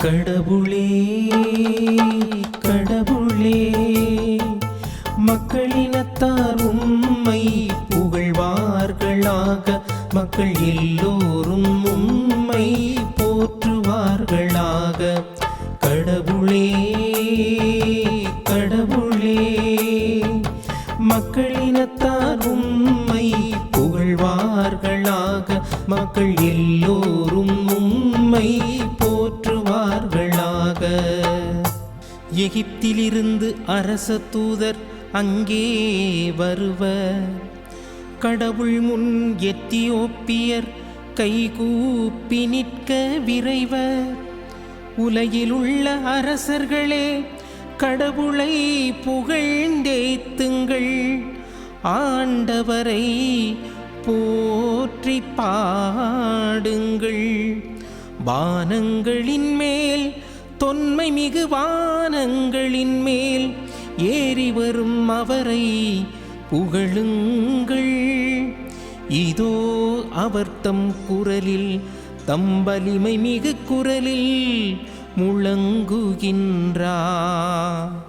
கடவுளே கடவுளே மக்களினத்தார் உம்மை புகழ்வார்களாக. மக்கள் எல்லோரும் உம்மை போற்றுவார்களாக. கடவுளே கடவுளே மக்களினத்தார் உம்மை புகழ்வார்களாக. மக்கள் எல்லோரும் உம்மை எகிப்திலிருந்து அரச தூதர் அங்கே வருவர். கடவுள் முன் எத்தியோப்பியர் கைகூப்பி நிற்க விரைவர். உலகிலுள்ள அரசர்களே கடவுளை புகழ்ந்தேத்துங்கள். ஆண்டவரை போற்றி பாடுங்கள். வானங்களின் மேல் தொன்மை மிகு வானங்களின் மேல் ஏறி வரும் அவரை புகழுங்கள். இதோ அவர்த்தம் குரலில் தம்பலிமை மிகு குரலில் முழங்குகின்றார்.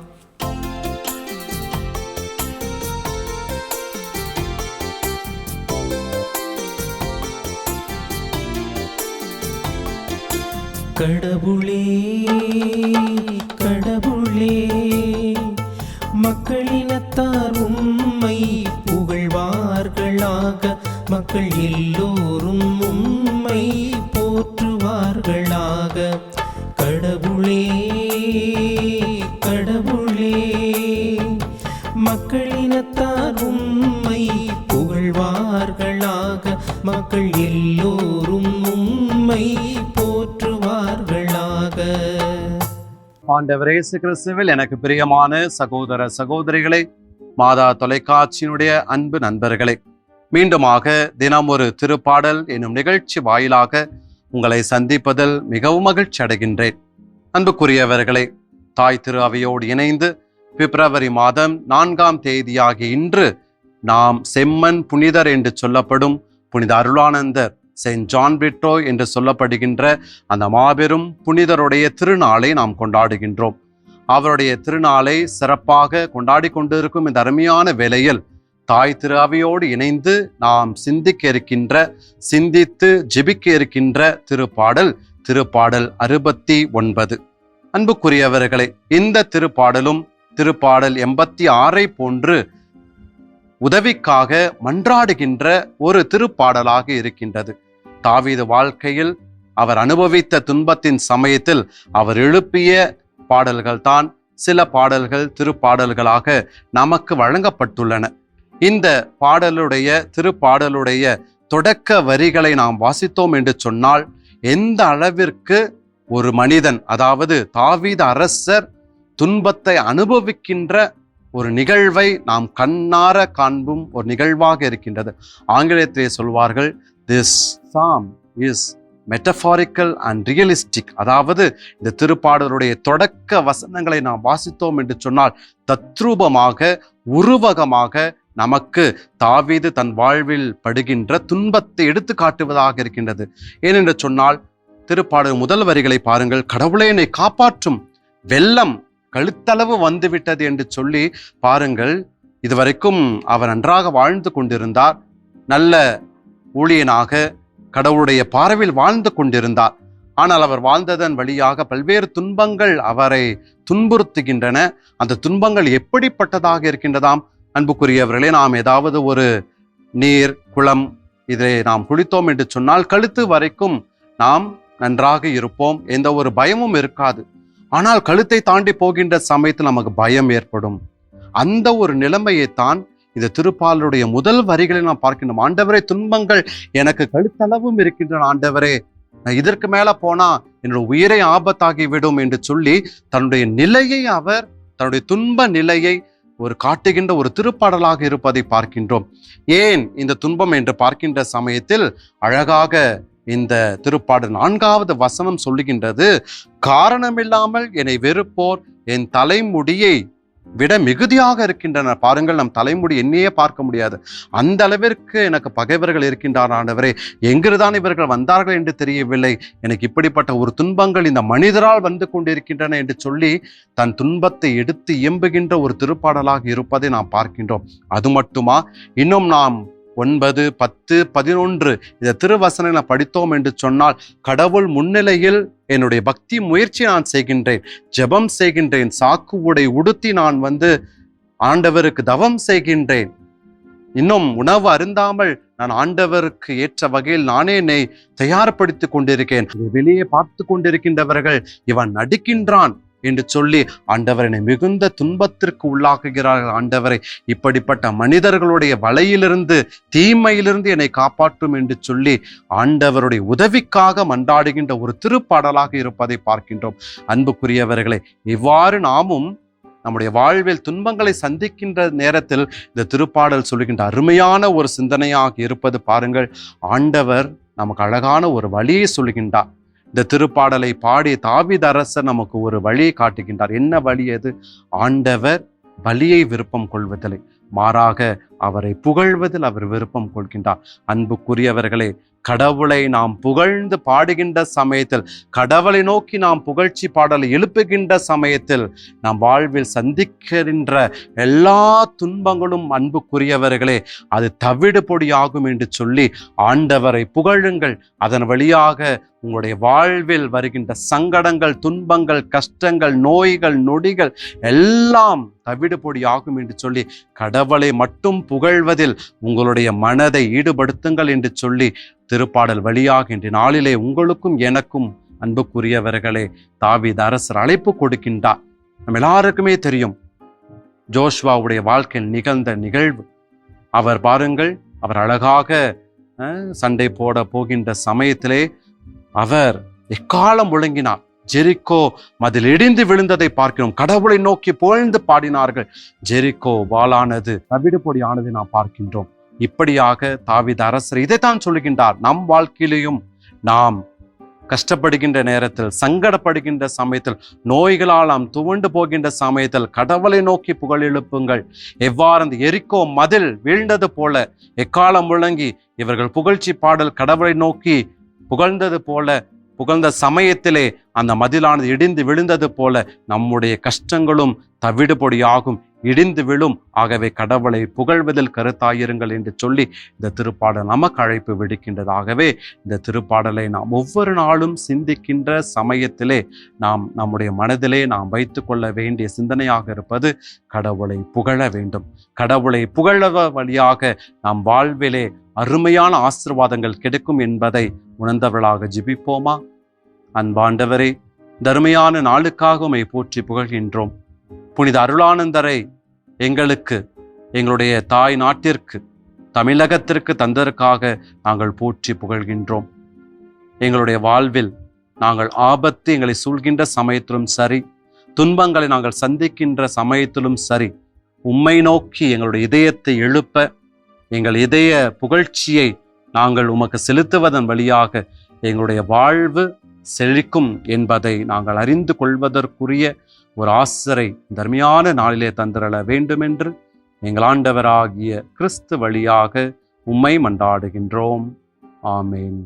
கடவுளே கடவுளே மக்களினத்தார் உம்மை புகழ்வார்களாக. மக்கள் எல்லோரும் உம்மை போற்றுவார்களாக. கடவுளே கடவுளே மக்களினத்தார் உம்மை புகழ்வார்களாக. மக்கள் எல்லோரும் ஆண்டவர் இயேசு கிறிஸ்துவில் எனக்கு பிரியமான சகோதர சகோதரிகளே மாதா தொலைக்காட்சியினுடைய அன்பு நண்பர்களே மீண்டுமாக தினம் ஒரு திருப்பாடல் என்னும் நிகழ்ச்சி வாயிலாக உங்களை சந்திப்பதில் மிகவும் மகிழ்ச்சி அடைகின்றேன். அன்புக்குரியவர்களே தாய் திரு அவையோடு இணைந்து பிப்ரவரி மாதம் நான்காம் தேதியாகிய இன்று நாம் செம்மன் புனிதர் என்று சொல்லப்படும் புனித அருளானந்தர் செயின்ட் ஜான் பிட்டோ என்று சொல்லப்படுகின்ற அந்த மாபெரும் புனிதருடைய திருநாளை நாம் கொண்டாடுகின்றோம். அவருடைய திருநாளை சிறப்பாக கொண்டாடி கொண்டிருக்கும் இந்த அருமையான வேளையில் தாய் திருவியோடு இணைந்து நாம் சிந்திக்க இருக்கின்ற சிந்தித்து ஜெபிக்க இருக்கின்ற திருப்பாடல் திருப்பாடல் அறுபத்தி ஒன்பது. அன்புக்குரியவர்களே இந்த திருப்பாடலும் திருப்பாடல் எண்பத்தி ஆறை போன்று உதவிக்காக மன்றாடுகின்ற ஒரு திருப்பாடலாக இருக்கின்றது. தாவீது வாழ்க்கையில் அவர் அனுபவித்த துன்பத்தின் சமயத்தில் அவர் எழுப்பிய பாடல்கள் தான் சில பாடல்கள் திருப்பாடல்களாக நமக்கு வழங்கப்பட்டுள்ளன. இந்த பாடலுடைய திருப்பாடலுடைய தொடக்க வரிகளை நாம் வாசித்தோம் என்று சொன்னால் எந்த அளவிற்கு ஒரு மனிதன் அதாவது தாவீத அரசர் துன்பத்தை அனுபவிக்கின்ற ஒரு நிகழ்வை நாம் கண்ணார காண்பும் ஒரு நிகழ்வாக இருக்கின்றது. ஆங்கிலத்திலே சொல்வார்கள் this psalm is metaphorical and realistic அதாவது இந்த திருப்பாடலுடைய தொடக்க வசனங்களை நாம் வாசித்தோம் என்று சொன்னால் தத்ரூபமாக உருவகமாக நமக்கு தாவீது தன் வாழ்வில் படுகின்ற துன்பத்தை எடுத்து காட்டுவதாக இருக்கின்றது. ஏனென்று சொன்னால் திருப்பாடல் முதல் வரிகளை பாருங்கள். கடவுளே என்னை காப்பாற்றும் வெள்ளம் கழுத்தளவு வந்துவிட்டது என்று சொல்லி பாருங்கள். இதுவரைக்கும் அவர் நன்றாக வாழ்ந்து கொண்டிருந்தார். நல்ல ஊழியனாக கடவுளுடைய பார்வையில் வாழ்ந்து கொண்டிருந்தார். ஆனால் அவர் வாழ்ந்ததன் வழியாக பல்வேறு துன்பங்கள் அவரை துன்புறுத்துகின்றன. அந்த துன்பங்கள் எப்படிப்பட்டதாக இருக்கின்றதாம்? அன்புக்குரியவர்களே நாம் ஏதாவது ஒரு நீர் குளம் இதை நாம் குளித்தோம் என்று சொன்னால் கழுத்து வரைக்கும் நாம் நன்றாக இருப்போம். எந்த ஒரு பயமும் இருக்காது. ஆனால் கழுத்தை தாண்டி போகின்ற சமயத்தில் நமக்கு பயம் ஏற்படும். அந்த ஒரு நிலைமையைத்தான் இந்த திருப்பாலுடைய முதல் வரிகளில் நாம் பார்க்கின்றோம். ஆண்டவரே துன்பங்கள் எனக்கு கழுத்தளவும் இருக்கின்றன. ஆண்டவரே நான் இதற்கு மேல போனா என்னோட உயிரை ஆபத்தாகிவிடும் என்று சொல்லி தன்னுடைய நிலையை அவர் தன்னுடைய துன்ப நிலையை ஒரு காட்டுகின்ற ஒரு திருப்பாடலாக இருப்பதை பார்க்கின்றோம். ஏன் இந்த துன்பம் என்று பார்க்கின்ற சமயத்தில் அழகாக இந்த திருப்பாடு நான்காவது வசனம் சொல்லுகின்றது காரணமில்லாமல் என்னை வெறுப்போர் என் தலைமுடியை விட மிகுதியாக இருக்கின்றன பாருங்கள் நம் தலைமுடி என்னையே பார்க்க முடியாது. அந்த அளவிற்கு எனக்கு பகைவர்கள் இருக்கின்றார் ஆண்டவரே. எங்கிருதான் இவர்கள் வந்தார்கள் என்று தெரியவில்லை. எனக்கு இப்படிப்பட்ட ஒரு துன்பங்கள் இந்த மனிதரால் வந்து கொண்டிருக்கின்றன என்று சொல்லி தன் துன்பத்தை எடுத்து இயம்புகின்ற ஒரு திருப்பாடலாக இருப்பதை நாம் பார்க்கின்றோம். அது மட்டுமா? இன்னும் நாம் ஒன்பது பத்து பதினொன்று. இந்த திருவசனங்களை படித்தோம் என்று சொன்னால் கடவுள் முன்னிலையில் என்னுடைய பக்தி முயற்சி நான் செய்கின்றேன். ஜெபம் செய்கின்றேன். சாக்கு உடை உடுத்தி நான் வந்து ஆண்டவருக்கு தவம் செய்கின்றேன். இன்னும் உணவு அருந்தாமல் நான் ஆண்டவருக்கு ஏற்ற வகையில் நானே என்னை தயார்படுத்திக் கொண்டிருக்கேன். வெளியே பார்த்து கொண்டிருக்கின்றவர்கள் இவன் நடிக்கின்றான். என்று சொல்லி ஆண்டவரனை மிகுந்த துன்பத்திற்கு உள்ளாக்குகிறார்கள். ஆண்டவரை இப்படிப்பட்ட மனிதர்களுடைய வலையிலிருந்து தீமையிலிருந்து என்னை காப்பாற்றும் என்று சொல்லி ஆண்டவருடைய உதவிக்காக மன்றாடுகின்ற ஒரு திருப்பாடலாக இருப்பதை பார்க்கின்றோம். அன்புக்குரியவர்களே இவ்வாறு நாமும் நம்முடைய வாழ்வில் துன்பங்களை சந்திக்கின்ற நேரத்தில் இந்த திருப்பாடல் சொல்லுகின்ற அருமையான ஒரு சிந்தனையாக இருப்பது பாருங்கள். ஆண்டவர் நமக்கு அழகான ஒரு வழியை சொல்லுகின்றார். இந்த திருப்பாடலை பாடி தாவித அரசர் நமக்கு ஒரு வழியை காட்டுகின்றார். என்ன வழி அது? ஆண்டவர் பலியை விருப்பம் கொள்வதில்லை. மாறாக அவரை புகழ்வதில் அவர் விருப்பம் கொள்கின்றார். அன்புக்குரியவர்களே கடவுளை நாம் புகழ்ந்து பாடுகின்ற சமயத்தில் கடவுளை நோக்கி நாம் புகழ்ச்சி பாடலை எழுப்புகின்ற சமயத்தில் நாம் வாழ்வில் சந்திக்கின்ற எல்லா துன்பங்களும் அன்புக்குரியவர்களே அது தவிடு பொடியாகும் என்று சொல்லி ஆண்டவரை புகழுங்கள். அதன் வழியாக உங்களுடைய வாழ்வில் வருகின்ற சங்கடங்கள் துன்பங்கள் கஷ்டங்கள் நோய்கள் நொடிகள் எல்லாம் தவிடு பொடியாகும் என்று சொல்லி கடவுளை மட்டும் புகழ்வதில் உங்களுடைய மனதை ஈடுபடுத்துங்கள் என்று சொல்லி திருப்பாடல் வழியாக இன்று நாளிலே உங்களுக்கும் எனக்கும் அன்புக்குரியவர்களே தாவித அரசர் அழைப்பு கொடுக்கின்றார். நம்ம எல்லாருக்குமே தெரியும் ஜோஷ்வாவுடைய வாழ்க்கையில் நிகழ்ந்த நிகழ்வு. அவர் பாருங்கள் அவர் அழகாக சண்டை போட போகின்ற சமயத்திலே அவர் எக்காலம் ஒழுங்கினார். ஜெரிக்கோ மதில் இடிந்து விழுந்ததை பார்க்கிறோம். கடவுளை நோக்கி புகழ்ந்து பாடினார்கள். ஜெரிக்கோ வாளானது. தவிடு பொடியானதை நாம் பார்க்கின்றோம். இப்படியாக தாவித அரசர் இதைத்தான் சொல்லுகின்றார். நம் வாழ்க்கையிலையும் நாம் கஷ்டப்படுகின்ற நேரத்தில் சங்கடப்படுகின்ற சமயத்தில் நோய்களால் நாம் துவண்டு போகின்ற சமயத்தில் கடவுளை நோக்கி புகழ் எழுப்புங்கள். எவ்வாறு அந்த எரிக்கோ மதில் வீழ்ந்தது போல எக்காலம் முழங்கி இவர்கள் புகழ்ச்சி பாடல் கடவுளை நோக்கி புகழ்ந்தது போல புகழ்ந்த சமயத்திலே அந்த மதிலானது இடிந்து விழுந்தது போல நம்முடைய கஷ்டங்களும் தவிடுபொடியாகும் இடிந்து விழும். ஆகவே கடவுளை புகழ்வதில் கருத்தாயிருங்கள் என்று சொல்லி இந்த திருப்பாடல் நமக்கு அழைப்பு விடுக்கின்றதாகவே இந்த திருப்பாடலை நாம் ஒவ்வொரு நாளும் சிந்திக்கின்ற சமயத்திலே நாம் நம்முடைய மனதிலே நாம் வைத்து கொள்ள வேண்டிய சிந்தனையாக இருப்பது கடவுளை புகழ வேண்டும். கடவுளை புகழவ வழியாக நாம் வாழ்விலே அருமையான ஆசிர்வாதங்கள் கிடைக்கும் என்பதை உணர்ந்தவர்களாக ஜிபிப்போமா? அன்பாண்டவரே தருமையான நாளுக்காக உமை போற்றி புகழ்கின்றோம். புனித அருளானந்தரை எங்களுக்கு எங்களுடைய தாய் நாட்டிற்கு தமிழகத்திற்கு தந்ததற்காக நாங்கள் போற்றி புகழ்கின்றோம். எங்களுடைய வாழ்வில் நாங்கள் ஆபத்து எங்களை சூழ்கின்ற சமயத்திலும் சரி துன்பங்களை நாங்கள் சந்திக்கின்ற சமயத்திலும் சரி உம்மை நோக்கி எங்களுடைய இதயத்தை எழுப்ப எங்கள் இதய புகழ்ச்சியை நாங்கள் உமக்கு செலுத்துவதன் வழியாக எங்களுடைய வாழ்வு செழிக்கும் என்பதை நாங்கள் அறிந்து கொள்வதற்குரிய ஒரு ஆசிரை தர்மையான நாளிலே தந்திரள வேண்டுமென்று எங்கள் ஆண்டவராகிய கிறிஸ்து வழியாக உம்மை மன்றாடுகின்றோம். ஆமேன்.